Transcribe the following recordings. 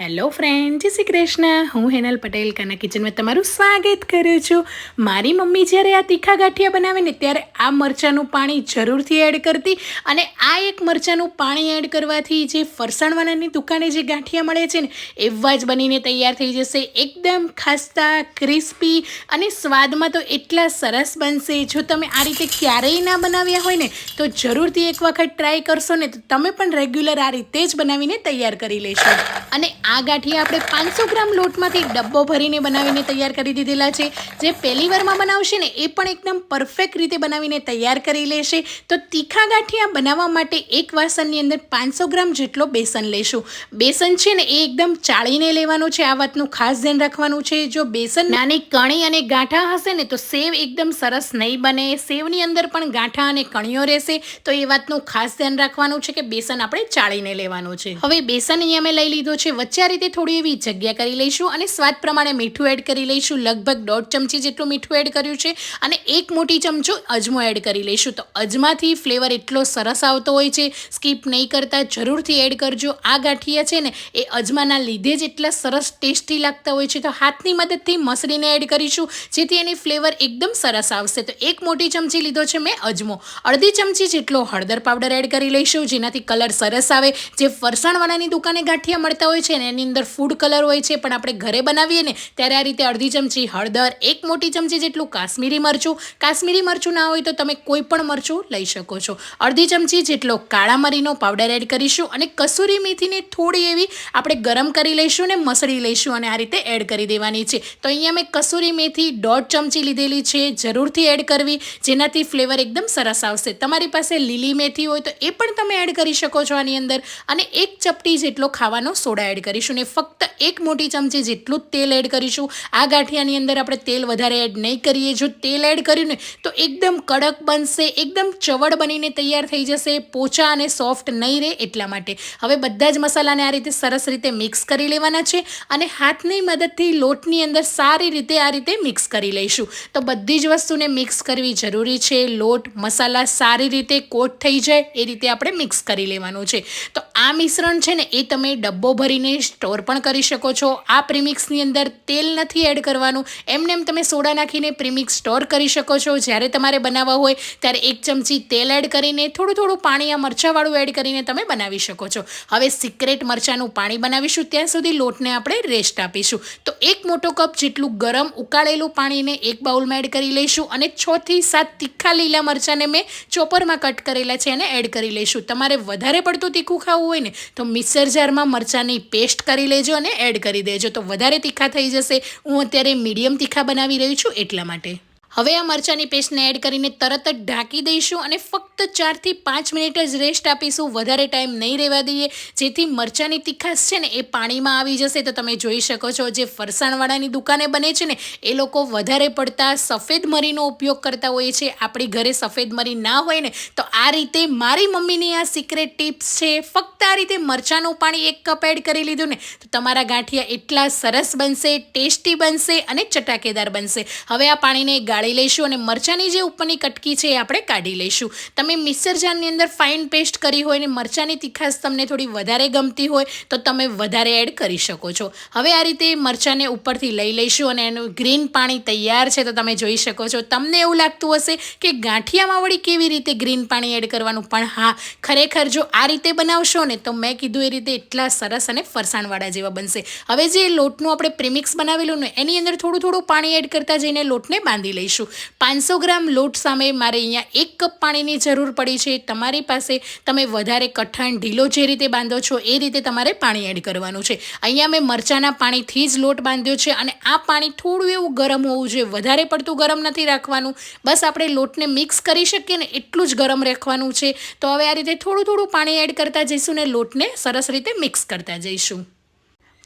Hello friend જય શ્રી કૃષ્ણ. હું હેનલ પટેલ, કાના કિચનમાં તમારું સ્વાગત કરું છું. મારી મમ્મી જ્યારે આ તીખા ગાંઠિયા બનાવે ને ત્યારે આ મરચાંનું પાણી જરૂરથી એડ કરતી અને આ એક મરચાંનું પાણી એડ કરવાથી જે ફરસાણવાળાની દુકાને જે ગાંઠિયા મળે છે ને, એવા જ બનીને તૈયાર થઈ જશે. એકદમ ખાસ્તા ક્રિસ્પી અને સ્વાદમાં તો એટલા સરસ બનશે. જો તમે આ રીતે ક્યારેય ના બનાવ્યા હોય ને, તો જરૂરથી એક વખત ટ્રાય કરશો ને, તો તમે પણ રેગ્યુલર આ રીતે જ બનાવીને તૈયાર કરી લેશો. અને આ ગાંઠિયા આપણે પાંચસો ગ્રામ લોટમાંથી ડબ્બો ભરીને બનાવીને તૈયાર કરી દીધેલા છે. જે પહેલી વારમાં બનાવશે ને, એ પણ એકદમ પરફેક્ટ રીતે બનાવીને તૈયાર કરી લેશે. તો તીખા ગાંઠિયા બનાવવા માટે એક વાસણની અંદર પાંચસો ગ્રામ જેટલો બેસન લેશું. બેસન છે ને, એ એકદમ ચાળીને લેવાનું છે. આ વાતનું ખાસ ધ્યાન રાખવાનું છે. જો બેસન નાની કણી અને ગાંઠા હશે ને, તો સેવ એકદમ સરસ નહીં બને. સેવની અંદર પણ ગાંઠા અને કણીઓ રહેશે. તો એ વાતનું ખાસ ધ્યાન રાખવાનું છે કે બેસન આપણે ચાળીને લેવાનું છે. હવે બેસન અહીંયા મેં લઈ લીધો છે, વચ્ચે આ રીતે થોડી એવી જગ્યા કરી લઈશું અને સ્વાદ પ્રમાણે મીઠું એડ કરી લઈશું, લગભગ દોઢ ચમચી જેટલું મીઠું એડ કર્યું છે અને એક મોટી ચમચો અજમો એડ કરી લઈશું. તો અજમાથી ફ્લેવર એટલો સરસ આવતો હોય છે, સ્કીપ નહીં કરતા, જરૂરથી એડ કરજો. આ ગાંઠિયા છે ને, એ અજમાના લીધે જ એટલા સરસ ટેસ્ટી લાગતા હોય છે. તો હાથની મદદથી મસળીને એડ કરીશું, જેથી એની ફ્લેવર એકદમ સરસ આવશે. તો એક મોટી ચમચી લીધો છે મેં અજમો. અડધી ચમચી જેટલો હળદર પાવડર એડ કરી લઈશું, જેનાથી કલર સરસ આવે. જે ફરસાણવાળાની દુકાને ગાંઠિયા મળતા હોય છે ને, એની અંદર ફૂડ કલર હોય છે, પણ આપણે ઘરે બનાવીએ ને, ત્યારે આ રીતે અડધી ચમચી હળદર, એક મોટી ચમચી જેટલું કાશ્મીરી મરચું. કાશ્મીરી મરચું ના હોય તો તમે કોઈ પણ મરચું લઈ શકો છો. અડધી ચમચી જેટલો કાળા મરીનો પાવડર એડ કરીશું અને કસૂરી મેથીને થોડી એવી આપણે ગરમ કરી લઈશું ને મસળી લઈશું અને આ રીતે એડ કરી દેવાની છે. તો અહીંયા મેં કસૂરી મેથી દોઢ ચમચી લીધેલી છે, જરૂરથી એડ કરવી, જેનાથી ફ્લેવર એકદમ સરસ આવશે. તમારી પાસે લીલી મેથી હોય તો એ પણ તમે એડ કરી શકો છો આની અંદર. અને એક ચપટી જેટલો ખાવાનો સોડા એડ કરીશું ને ફક્ત એક મોટી ચમચી જેટલું જ તેલ એડ કરીશું. આ ગાંઠિયાની અંદર આપણે તેલ વધારે એડ નહીં કરીએ. જો તેલ એડ કર્યું ને, તો એકદમ કડક બનશે, એકદમ ચવડ બનીને તૈયાર થઈ જશે. પોચા અને સોફ્ટ નહીં રહે એટલા માટે. હવે બધા જ મસાલાને આ રીતે સરસ રીતે મિક્સ કરી લેવાના છે અને હાથની મદદથી લોટની અંદર સારી રીતે આ રીતે મિક્સ કરી લઈશું. તો બધી જ વસ્તુને મિક્સ કરવી જરૂરી છે. લોટ, મસાલા સારી રીતે કોટ થઈ જાય, એ રીતે આપણે મિક્સ કરી લેવાનું છે. તો આ મિશ્રણ છે ને, એ તમે ડબ્બો ભરીને સ્ટોર પણ કરી શકો છો. આ પ્રીમિક્સની અંદર તેલ નથી એડ કરવાનું. એમને એમ તમે સોડા નાખીને પ્રીમિક્સ સ્ટોર કરી શકો છો. જ્યારે તમારે બનાવવા હોય, ત્યારે એક ચમચી તેલ એડ કરીને, થોડું થોડું પાણી આ મરચાંવાળું એડ કરીને તમે બનાવી શકો છો. હવે સિક્રેટ મરચાંનું પાણી બનાવીશું. ત્યાં સુધી લોટને આપણે રેસ્ટ આપીશું. તો એક મોટો કપ જેટલું ગરમ ઉકાળેલું પાણીને એક બાઉલમાં એડ કરી લઈશું અને છથી સાત તીખા લીલા મરચાંને મેં ચોપરમાં કટ કરેલા છે એને એડ કરી લઈશું. તમારે વધારે પડતું તીખું ખાવું હોય ને, તો મિક્સર જારમાં મરચાંની પેસ્ટ કરી લેજો અને એડ કરી દેજો. તો વધારે તીખા થઈ જશે. હું અત્યારે મીડિયમ તીખા બનાવી રહી છું એટલા માટે. હવે આ મરચાંની પેસ્ટને એડ કરીને તરત જ ઢાંકી દઈશું અને ફક્ત ચારથી પાંચ મિનિટ જ રેસ્ટ આપીશું. વધારે ટાઈમ નહીં રહેવા દઈએ. જેથી મરચાંની તીખાશ છે ને એ પાણીમાં આવી જશે. તો તમે જોઈ શકો છો જે ફરસાણવાળાની દુકાને બને છે ને, એ લોકો વધારે પડતા સફેદ મરીનો ઉપયોગ કરતા હોય છે. આપણી ઘરે સફેદ મરી ના હોય ને, તો આ રીતે મારી મમ્મીની આ સિક્રેટ ટિપ્સ છે. ફક્ત આ રીતે મરચાંનું પાણી એક કપ એડ કરી લીધું ને, તો તમારા ગાંઠિયા એટલા સરસ બનશે, ટેસ્ટી બનશે અને ચટાકેદાર બનશે. હવે આ પાણીને ગાળી લઈશું અને મરચાંની જે ઉપરની કટકી છે એ આપણે કાઢી લઈશું. તમે મિક્સર જારની અંદર ફાઇન પેસ્ટ કરી હોય ને મરચાંની તીખાશ તમને થોડી વધારે ગમતી હોય, તો તમે વધારે એડ કરી શકો છો. હવે આ રીતે મરચાંને ઉપરથી લઈ લઈશું અને એનું ગ્રીન પાણી તૈયાર છે તો તમે જોઈ શકો છો. તમને એવું લાગતું હશે કે ગાંઠિયામાં વળી કેવી રીતે ગ્રીન પાણી એડ કરવાનું, પણ હા, ખરેખર જો આ રીતે બનાવશો ને, તો મેં કીધું એ રીતે એટલા સરસ અને ફરસાણવાળા જેવા બનશે. હવે જે લોટનું આપણે પ્રીમિક્સ બનાવેલું ને, એની અંદર થોડું થોડું પાણી એડ કરતા જઈને લોટને બાંધી લઈશું. પાંચસો ગ્રામ લોટ સામે મારે અહીંયા એક કપ પાણીની જરૂર પડી છે. તમારી પાસે તમે વધારે કઠણ ઢીલો જે રીતે બાંધો છો, એ રીતે તમારે પાણી એડ કરવાનું છે. અહીંયા મેં મરચાંના પાણીથી જ લોટ બાંધ્યો છે અને આ પાણી થોડું એવું ગરમ હોવું જોઈએ. વધારે પડતું ગરમ નથી રાખવાનું. બસ આપણે લોટને મિક્સ કરી શકીએ ને એટલું જ ગરમ રાખવાનું છે. તો હવે આ રીતે થોડું થોડું પાણી એડ કરતા જઈશું ને લોટને સરસ રીતે મિક્સ કરતા જઈશું.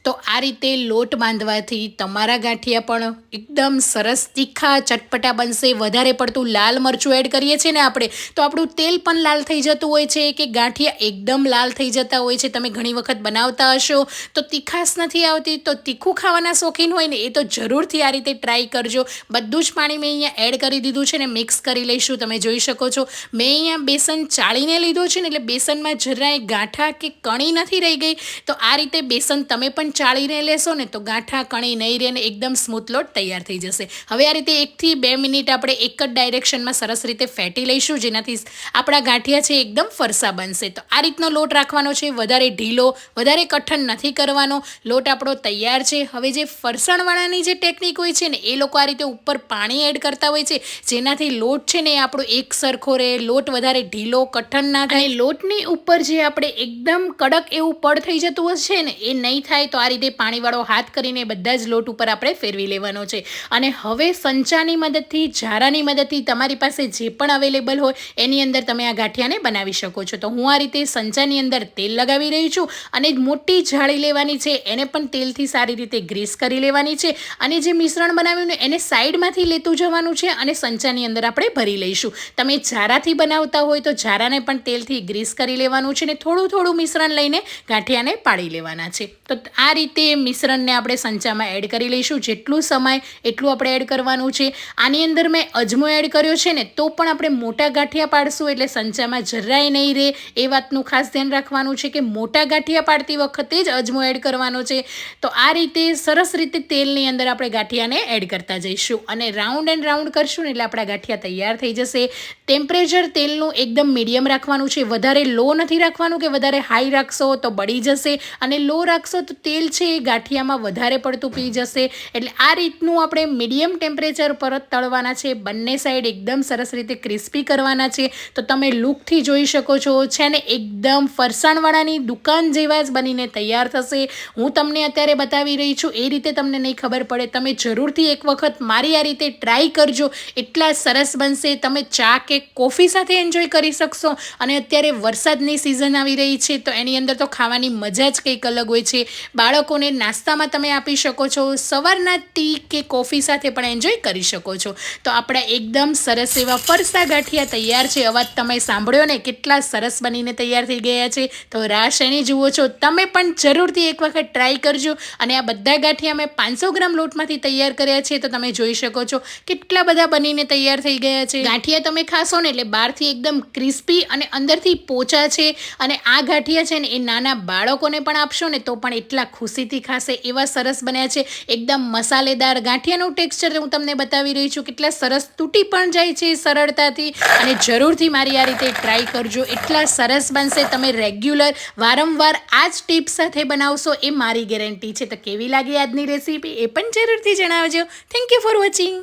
તો આ રીતે લોટ બાંધવાથી તમારા ગાંઠિયા પણ એકદમ સરસ, તીખા, ચટપટા બનશે. વધારે પડતું લાલ મરચું એડ કરીએ છીએ ને આપણે, તો આપણું તેલ પણ લાલ થઈ જતું હોય છે, કે ગાંઠિયા એકદમ લાલ થઈ જતા હોય છે. તમે ઘણી વખત બનાવતા હશો, તો તીખાશ નથી આવતી, તો તીખું ખાવાના શોખીન હોય ને, એ તો જરૂરથી આ રીતે ટ્રાય કરજો. બધું જ પાણી મેં અહીંયા એડ કરી દીધું છે ને મિક્સ કરી લઈશું. તમે જોઈ શકો છો, મેં અહીંયા બેસન ચાળીને લીધું છે ને, એટલે બેસનમાં જરાય ગાંઠા કે કણી નથી રહી ગઈ. તો આ રીતે બેસન તમે પણ ચાળીને લેશો ને તો ગાંઠા કણી નહીં રહે ને એકદમ સ્મૂથ લોટ તૈયાર થઈ જશે. હવે આ રીતે એકથી બે મિનિટ આપણે એક જ ડાયરેક્શનમાં સરસ રીતે ફેટી લઈશું જેનાથી આપણા ગાંઠિયા છે એકદમ ફરસા બનશે. તો આ રીતનો લોટ રાખવાનો છે વધારે ઢીલો વધારે કઠણ નથી કરવાનો. લોટ આપણો તૈયાર છે. હવે જે ફરસાણવાળાની જે ટેકનિક હોય છે ને એ લોકો આ રીતે ઉપર પાણી એડ કરતા હોય છે જેનાથી લોટ છે ને એ આપણો એક સરખો રહે લોટ વધારે ઢીલો કઠણ ના થાય. લોટની ઉપર જે આપણે એકદમ કડક એવું પડ થઈ જતું હશે ને એ નહીં થાય તો આ રીતે પાણીવાળો હાથ કરીને બધા જ લોટ ઉપર આપણે ફેરવી લેવાનો છે. અને હવે સંચાની મદદથી, ઝારાની મદદથી તમારી પાસે જે પણ અવેલેબલ હોય, એની અંદર તમે આ ગાંઠિયાને બનાવી શકો છો. તો હું આ રીતે સંચાની અંદર તેલ લગાવી રહી છું અને મોટી જાળી લેવાની છે. એને પણ તેલથી સારી રીતે ગ્રીસ કરી લેવાની છે. અને જે મિશ્રણ બનાવ્યું એને સાઈડમાંથી લેતું જવાનું છે અને સંચાની અંદર આપણે ભરી લઈશું. તમે ઝારાથી બનાવતા હોય તો ઝારાને પણ તેલથી ગ્રીસ કરી લેવાનું છે ને, થોડું થોડું મિશ્રણ લઈને ગાંઠિયાને પાડી લેવાના છે. તો આ રીતે મિશ્રણને આપણે સંચામાં એડ કરી લઈશું. જેટલું સમય એટલું આપણે એડ કરવાનું છે. આની અંદર મેં અજમો એડ કર્યો છે ને, તો પણ આપણે મોટા ગાંઠિયા પાડશું એટલે સંચામાં જરાય નહીં રહે. એ વાતનું ખાસ ધ્યાન રાખવાનું છે કે મોટા ગાંઠિયા પાડતી વખતે જ અજમો એડ કરવાનો છે. તો આ રીતે સરસ રીતે તેલની અંદર આપણે ગાંઠિયાને એડ કરતા જઈશું. અને રાઉન્ડ એન્ડ રાઉન્ડ કરશું ને એટલે આપણા ગાંઠિયા તૈયાર થઈ જશે. ટેમ્પરેચર તેલનું એકદમ મીડિયમ રાખવાનું છે. વધારે લો નથી રાખવાનું કે વધારે હાઈ રાખશો તો બળી જશે. અને લો રાખશો તો તેલ છે, એ ગાંઠિયામાં વધારે પડતું પી જશે. એટલે આ રીતનું આપણે મીડિયમ ટેમ્પરેચર પર જ તળવાના છે. બંને સાઈડ એકદમ સરસ રીતે ક્રિસ્પી કરવાના છે. તો તમે લુકથી જોઈ શકો છો, છે ને, એકદમ ફરસાણવાળાની દુકાન જેવા જ બનીને તૈયાર થશે. હું તમને અત્યારે બતાવી રહી છું, એ રીતે તમને નહીં ખબર પડે. તમે જરૂરથી એક વખત મારી આ રીતે ટ્રાય કરજો. એટલા સરસ બનશે. તમે ચા કે કોફી સાથે એન્જોય કરી શકશો. અને અત્યારે વરસાદની સિઝન આવી રહી છે, તો એની અંદર તો ખાવાની મજા જ કંઈક અલગ હોય છે. બાળકોને નાસ્તામાં તમે આપી શકો છો, સવારના ટી કે કોફી સાથે પણ એન્જોય કરી શકો છો. તો આપણા એકદમ સરસ એવા ફરસા ગાંઠિયા તૈયાર છે. અવાજ તમે સાંભળ્યો ને કેટલા સરસ બનીને તૈયાર થઈ ગયા છે. તો રાશ એની જુઓ છો. તમે પણ જરૂરથી એક વખત ટ્રાય કરજો. અને આ બધા ગાંઠિયા મેં પાંચસો ગ્રામ લોટમાંથી તૈયાર કર્યા છે. તો તમે જોઈ શકો છો કેટલા બધા બનીને તૈયાર થઈ ગયા છે. ગાંઠિયા તમે ખાશો ને એટલે બહારથી એકદમ ક્રિસ્પી અને અંદરથી પોચા છે. અને આ ગાંઠિયા છે ને એ નાના બાળકોને પણ આપશો ને તો પણ એટલા ખુશીથી ખાશે એવા સરસ બન્યા છે. એકદમ મસાલેદાર ગાંઠિયાનું ટેક્સચર હું તમને બતાવી રહી છું. કેટલા સરસ તૂટી પણ જાય છે સરળતાથી. અને જરૂરથી મારી આ રીતે ટ્રાય કરજો. એટલા સરસ બનશે. તમે રેગ્યુલર વારંવાર આ જ ટીપ સાથે બનાવશો એ મારી ગેરંટી છે. તો કેવી લાગી આજની રેસીપી એ પણ જરૂરથી જણાવજો. Thank you for watching